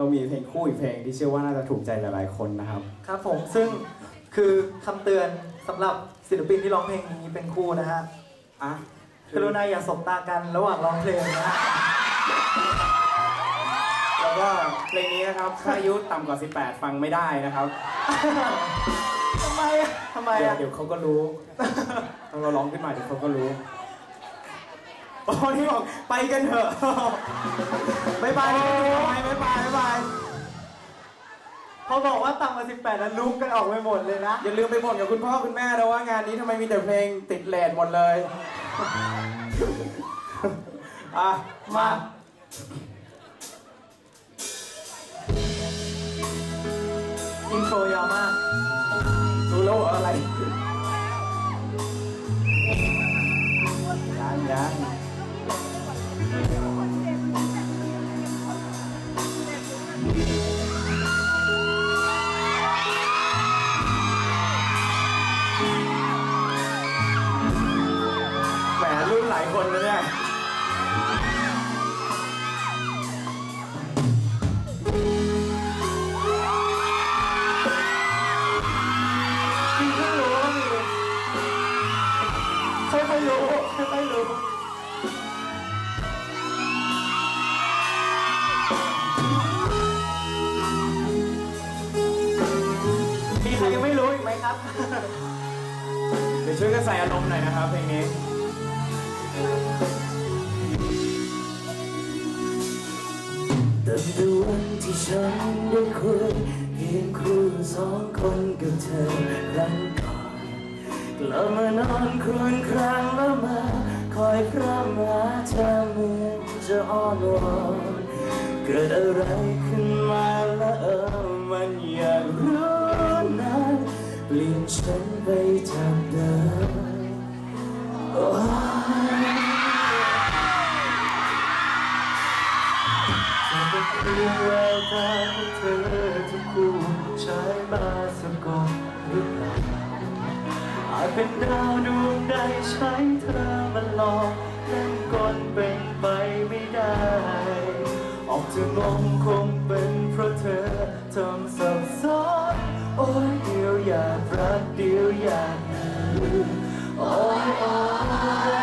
เรามีเพลงคู่อีกเพลงที่เชื่อว่าน่าจะถูกใจหลายๆคนนะครับ ครับผมซึ่งคือคำเตือนสำหรับศิลปินที่ร้องเพลงนี้เป็นคู่นะฮะอะกรุณาอย่าสบตากันระหว่างร้องเพลงนะฮะแล้วก็เพลงนี้นะครับถ้าอายุต่ำกว่า 18 ฟังไม่ได้นะครับทำไมอะทำไมเดี๋ยวอะเดี๋ยวเขาก็รู้ ถ้าเราร้องขึ้นมาเดี๋ยวเขาก็รู้ โอ้นี่บอกไปกันเถอะบายบายไปบ๊ายบายบายบายเขาบอกว่าต่ำกว่า18 แล้วลุกกันออกไปหมดเลยนะ อย่าลืมไปบ่นกับคุณพ่อคุณแม่นะว่างานนี้ทำไมมีแต่เพลงติดเลทหมดเลย อะ มา อินโทรยาวมากรู้แล้วเหรออะไร ยังยังายคนนะเนี่ยพี่เพิ่งรู้ว่ามีค่อยๆรู้ค่อยๆรู้มีใครยังไม่รู้อีกไหมครับ เดี๋ยวช่วยกันใส่อารมณ์หน่อยนะครับเพลงนี้ ตั้งแต่วันที่ฉันได้คุยเพียงครู่สองคนกับเธอครั้งก่อนกลับมานอนครวญครางแล้วมาคอยพร่ำหาเธอเหมือนจะอ้อนวอนเกิดอะไรขึ้นมาแล้วเออมันอยากรู้นะเปลี่ยนฉันไปจากเดิม ช้เธอมาหลอกเล่นกลเป็นไปไม่ได้ ออกจะงงคงเป็นเพราะเธอทำสับสนโอ้ยเดียวอยากรักเดียวอยากลืมโอ้ยโอ้ย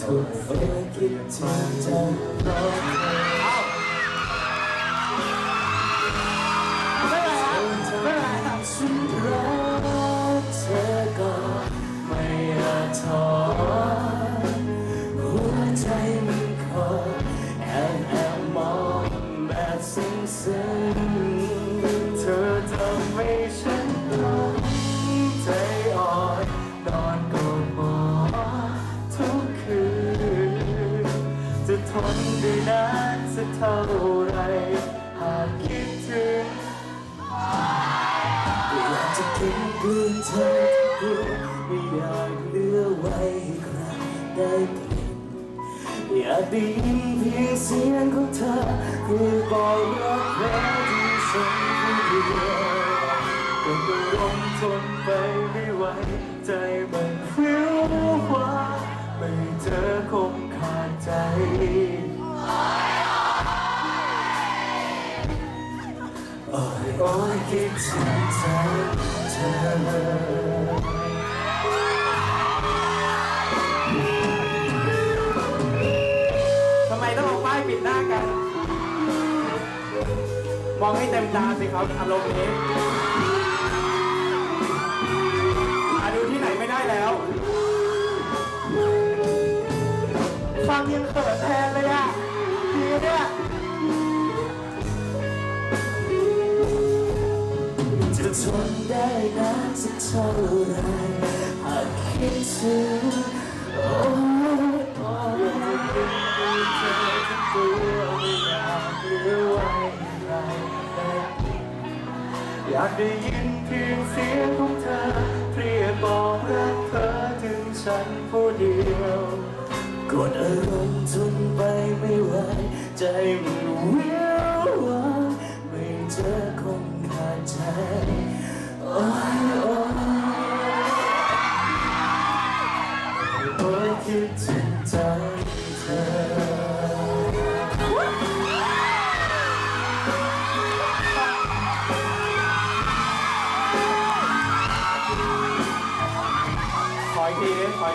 ถูกเธอคิดถึงจั ทนได้นานสักเท่าไรหากคิดถึงอยากจะกินกลืนเธอทุกดวงไม่อยากเหลือไว้ให้ใครได้กลิ่นอยากได้ยินเพียงเสียงของเธอเพื่อบอกรักแท้ที่ฉันผู้เดียวก็ต้องรมทนไปไม่ไหวใจมันฟิวว่าไม่เจอคงขาดใจ คิดถึงเธอเธอทำไมต้องเอาป้ายปิดหน้ากัน มองให้เต็มตาสิครับอารมณ์นี้อาดูที่ไหนไม่ได้แล้ว ฟังยังเขินแทนเลยอะ จะทนได้นานสักเท่าไรหากคิดถึงโอ้ยโอ้ยจะเป็นเธอทั้งตัวไม่อยากเหลือไว้ให้ใครอยากได้ยินเพียงเสียงของเธอเรียกบอกรักเธอถึงฉันผู้เดียวกดอารมณ์ทนไปไม่ไหวใจมันวิวว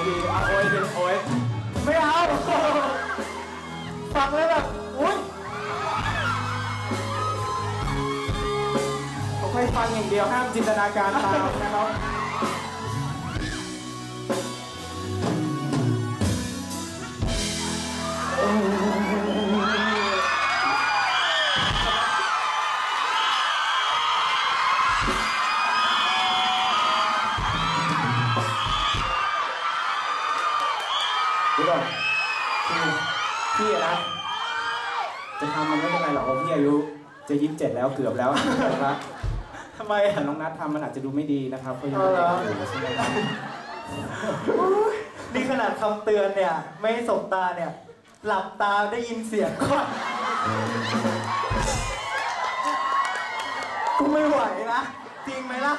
ดีเอาโอ้ยดีโอ้ยไม่เอา ฟังแล้วแบบ อุ้ยผมให้ฟังอย่างเดียวห้ามจินตนาการตามนะครับ คือพี่อะนะจะทำมันไม่เป็นไรหรอกเพราะพี่อายุจะยี่สิบเจ็ดแล้วเกือบแล้วนะครับทำไมแต่อะน้องนัททำมันอาจจะดูไม่ดีนะครับเพราะยังเอาไม่เหรอได้อยู่ใช่ไหมครับนี่ขนาดคำเตือนเนี่ย ไม่สบตาเนี่ย หลับตาได้ยินเสียงก่อนกูไม่ไหวนะจริงไหมล่ะ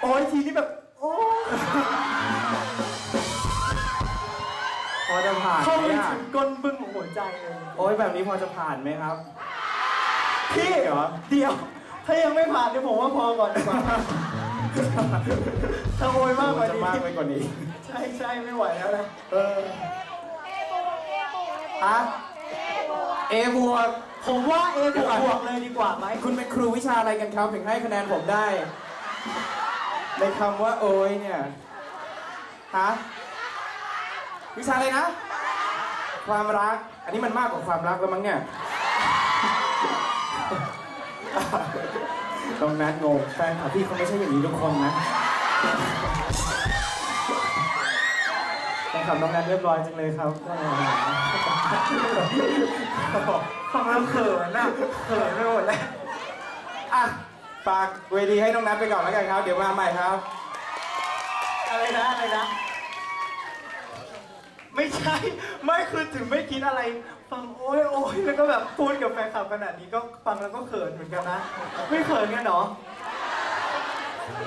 โอ้ยทีนี้แบบ โอ้ยพ อจะผ่านเข้าไหไปมอะถึงก้นบึ้งของหัวใจเลยโอ้ยแบบนี้พอจะผ่านไหมครับ พี่เหรอ เดี๋ยว ถ้ายังไม่ผ่านเนี่ยผมว่าพอก่อนดีกว่าถ้าโอยมากกว่าจะนี้มากไปกว่านี้ ใช่ใช่ไม่ไหวแล้วนะเออฮะเอบวก ผมว่าเอบวกบวกเลยดีกว่าไหมคุณเป็นครูวิชาอะไรกันครับถึงให้คะแนนผมได้ ในคำว่าโอ้ยเนี่ย ฮะ วิชาอะไรนะ ความรัก อันนี้มันมากกว่าความรักแล้วมั้งเนี่ยตรงนั้นงงแฟนคลับพี่เขาไม่ใช่อย่างนี้ทุกคนนะแฟนคลับน้องนัทเรียบร้อยจังเลยครับฟังแล้วเขินอะเขินไปหมดแล้วอะฝากเวทีให้น้องนัทไปก่อนแล้วกันครับ เดี๋ยวมาใหม่ครับ อะไรนะอะไรนะไม่ ใช่ไม่คือถึงไม่คิดอะไร ฟังโอ้ยโอ้ยแล้วก็แบบพูดกับแฟนคลับขนาดนี้ก็ฟังแล้วก็เขินเหมือนกันนะ ไม่เขินกันเหรอ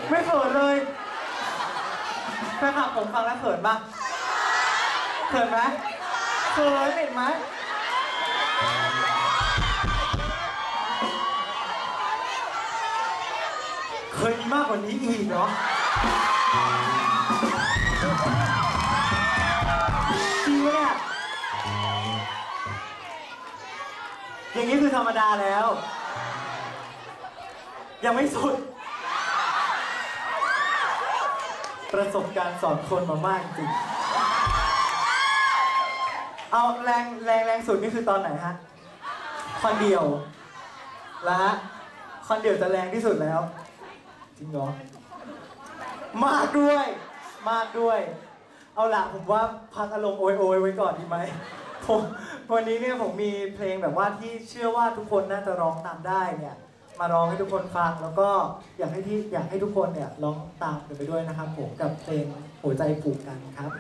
ไม่เขินเลยแฟนคลับผมฟังแล้วเขินปะเขินไหมเขินเห็นไหมเคยมีมากกว่านี้อีกเหรอ อย่างนี้คือธรรมดาแล้ว ยังไม่สุด ประสบการณ์สอนคนมามากจริง เอาแรงแรงแรงสุดนี่คือตอนไหนฮะ คอนเดียวแล้วฮะ คอนเดียวจะแรงที่สุดแล้ว จริงเหรอ มากด้วย มากด้วย เอาละผมว่าพักอารมณ์โอยโอยไว้ก่อนดีไหม ผมวันนี้เนี่ยผมมีเพลงแบบว่าที่เชื่อว่าทุกคนน่าจะร้องตามได้เนี่ย มาร้องให้ทุกคนฟัง แล้วก็อยากให้ที่อยากให้ทุกคนเนี่ยร้องตามกันไปด้วยนะครับผมกับเพลงหัวใจผูกกันครับ